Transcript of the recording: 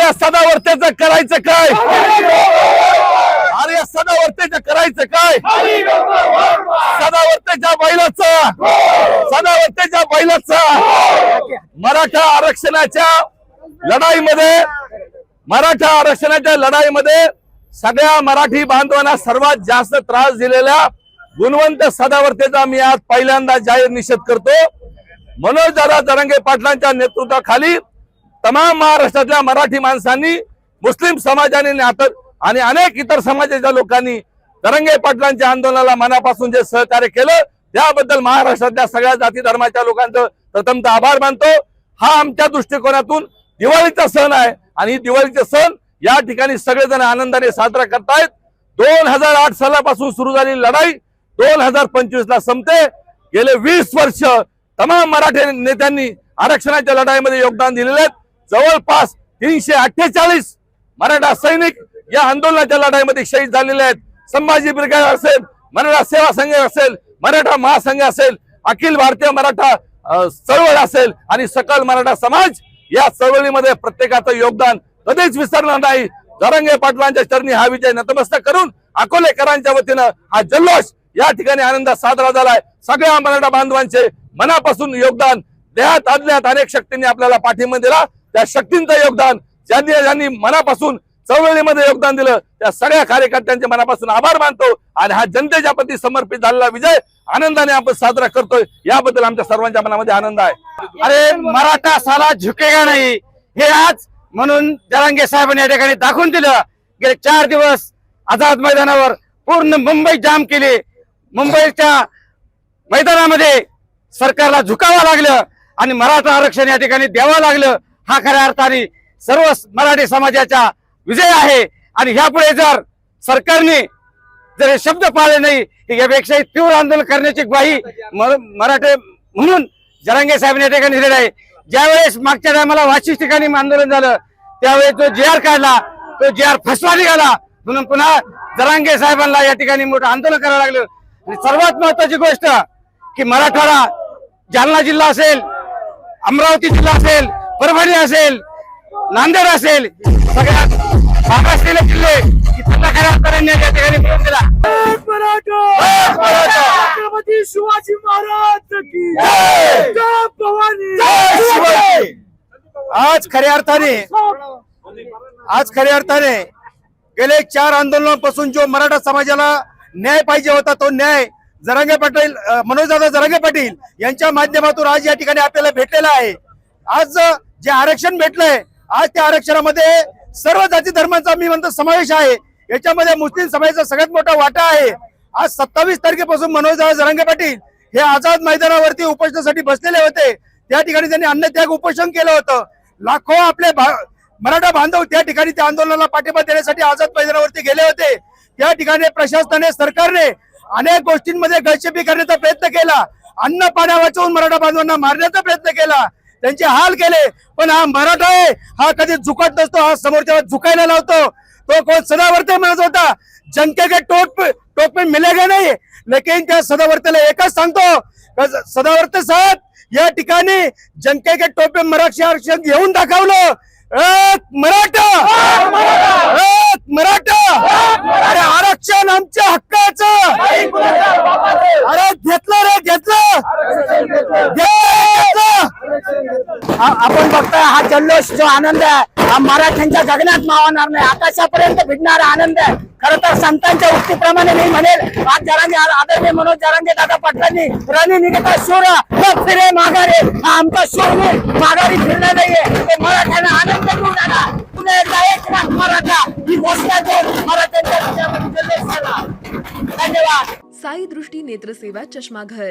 या सदावर्तेचं करायचं काय? अरे या सदावर्तेचं करायचं काय? सदावर्तेच्या बैलाचा. सदावर्तेच्या बैलाचा. मराठा आरक्षणाच्या लढाईमध्ये मराठा आरक्षणाच्या लढाईमध्ये सगळ्या मराठी बांधवांना सर्वात जास्त त्रास दिलेल्या गुणवंत सदावर्तेचा मी आज पहिल्यांदा जाहीर निषेध करतो. मनोज दादा जरंगे पाटलांच्या नेतृत्वाखाली तमाम महाराष्ट्रातल्या मराठी माणसांनी मुस्लिम समाजाने नातं आणि अनेक इतर समाजाच्या लोकांनी तरंगे पाटलांच्या आंदोलनाला मनापासून जे सहकार्य केलं त्याबद्दल महाराष्ट्रातल्या सगळ्या जाती धर्माच्या लोकांचं प्रथमतः आभार मानतो. हा आमच्या दृष्टिकोनातून दिवाळीचा सण आहे आणि दिवाळीचा सण या ठिकाणी सगळेजण आनंदाने साजरा करतायत. दोन हजार आठ सालापासून सुरू झालेली लढाई दोन हजार पंचवीस ला संपते. गेले वीस वर्ष तमाम मराठी नेत्यांनी आरक्षणाच्या लढाईमध्ये योगदान दिलेले आहेत जवळपास तीनशे अठ्ठेचाळीस मराठा सैनिक या आंदोलनाच्या लढाईमध्ये शहीद झालेले आहेत. संभाजी ब्रिगेड असेल मराठा सेवा संघ असेल मराठा महासंघ असेल अखिल भारतीय मराठा चळवळ असेल आणि सकल मराठा समाज या चळवळीमध्ये प्रत्येकाचं योगदान कधीच विसरणार नाही. जरंगे पाटलांच्या चरणी हा विजय नतमस्तक करून अकोलेकरांच्या वतीनं हा जल्लोष या ठिकाणी आनंदात साजरा झालाय. सगळ्या मराठा बांधवांचे मनापासून योगदान देहात आदल्यात अनेक शक्तींनी आपल्याला पाठिंबा दिला. त्या शक्तींचं योगदान ज्यांनी ज्यांनी मनापासून चळवळीमध्ये योगदान दिलं त्या सगळ्या कार्यकर्त्यांचे मनापासून आभार मानतो आणि हा जनतेच्या प्रती समर्पित झालेला विजय आनंदाने आपण साजरा करतोय. याबद्दल आमच्या सर्वांच्या मनामध्ये आनंद आहे. अरे मराठा साला झुकेगा नाही. हे आज म्हणून जरांगे साहेबांनी या ठिकाणी दाखवून दिलं. गेले चार दिवस आझाद मैदानावर पूर्ण मुंबई जाम केली. मुंबईच्या मैदानामध्ये सरकारला झुकावं लागलं आणि मराठा आरक्षण या ठिकाणी द्यावं लागलं. हा खऱ्या अर्थाने सर्व मराठी समाजाचा विजय आहे. आणि ह्यापुढे जर सरकारने जर हे शब्द पाळले नाही तर यापेक्षाही तीव्र आंदोलन करण्याची ग्वाही मराठे म्हणून जरांगे साहेबांनी या ठिकाणी दिलेला आहे. ज्यावेळेस मागच्या टायमाला वाशिष ठिकाणी आंदोलन झालं त्यावेळेस तो जे आर काढला तो जे आर फसवा निघाला. म्हणून पुन्हा जरांगे साहेबांना या ठिकाणी मोठं आंदोलन करावं लागलं. आणि सर्वात महत्वाची गोष्ट की मराठवाडा जालना जिल्हा असेल अमरावती जिल्हा असेल परभणी असेल नांदेड असेल सगळ्या महाराष्ट्रीय इथला खऱ्या या ठिकाणी मिळून दिला! छत्रपती शिवाजी महाराज शिवाजी! आज खऱ्या अर्थाने आज खऱ्या अर्थाने गेले चार आंदोलनापासून जो मराठा समाजाला न्याय पाहिजे होता तो न्याय जरांगे पाटील मनोजदादा जरांगे पाटील यांच्या माध्यमातून आज या ठिकाणी आपल्याला भेटलेला आहे. आज जे आरक्षण भेटलंय आज त्या आरक्षणामध्ये सर्व जाती धर्मांचा मी म्हणतो समावेश आहे. याच्यामध्ये मुस्लिम समाजाचा सगळ्यात मोठा वाटा आहे. आज सत्तावीस तारखेपासून मनोज जरांगे पाटील हे आझाद मैदानावरती उपोषणासाठी बसलेले होते. त्या ठिकाणी त्यांनी अन्नत्याग उपोषण केलं होतं. लाखो आपले मराठा बांधव त्या ठिकाणी त्या आंदोलनाला पाठिंबा देण्यासाठी आझाद मैदानावरती गेले होते. त्या ठिकाणी प्रशासनाने सरकारने अनेक गोष्टींमध्ये गळशेपी करण्याचा प्रयत्न केला. अन्न पाण्या वाचवून मराठा बांधवांना मारण्याचा प्रयत्न केला. त्यांचे हाल केले. पण हा मराठा आहे हा कधी झुकत नसतो हा समोरच्या झुकायला लावतो. तो कोण सदावर्ते म्हणत होता जनते के टोप टोप में मिलेगा नाही. लेकिन त्या सदावर्तेला एकच सांगतो सदावर्ते साहेब या ठिकाणी जनके के टोप में मराठी आरक्षण घेऊन दाखवलं. एक मराठा एक मराठा. अरे आरक्षण आमच्या हा जो आनंद आहे. हा मराठ्यांच्या गगनात मावणार नाही. आकाशापर्यंत भिडणारा आनंद आहे. खर तर संतांच्या उक्तीप्रमाणे मी म्हणेल आज जरांगे आदरणीय मनोज जरांगे दादा पाटलांनी रणी निघता शूर मग फिरे माघारी. हा आमचा शूर मी माघारी फिरणार नाहीये. ते मराठ्यांना आनंद घेऊन आला. पुन्हा एकदा एक लाख मराठा. ही घोषणा करून मराठ्यांच्या धन्यवाद. साई दृष्टी नेत्रसेवा चष्माघर.